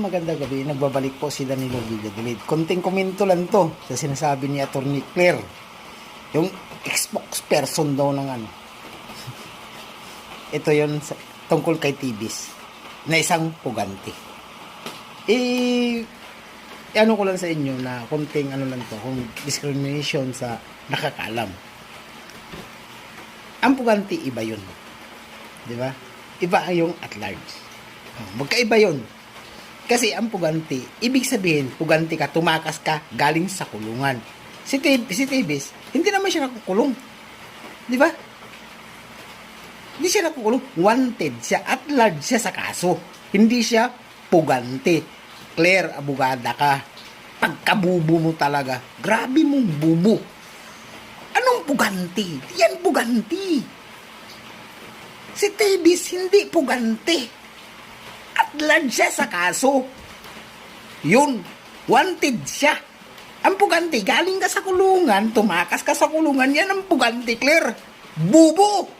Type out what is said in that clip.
maganda gabi. Nagbabalik po si Danilo Villadelid. Konting komento lang to sa sinasabi ni Atty. Claire. Yung spokesperson daw ng ano. Ito yon tungkol kay Tibis na isang puganti. Eh, ano ko lang sa inyo na konting ano lang to, kung discrimination sa nakakalam. Ang puganti, iba yun. Di ba? Iba yung at large. Oh, Magkaiba yun. Kasi ang puganti, ibig sabihin, puganti ka, tumakas ka, galing sa kulungan. Si, Tib, si Tibis, hindi naman siya nakukulong. Di ba? Hindi siya nakukulong. Wanted siya. At large siya sa kaso. Hindi siya puganti. Claire, abogada ka. Pagkabubo mo talaga. Grabe mong bubo. Anong puganti? Yan puganti. Si Tibis hindi puganti. Large siya sa kaso. Yun. Wanted siya. Ang puganti, galing ka sa kulungan, tumakas ka sa kulungan, yan ang puganti, Claire. Bubo!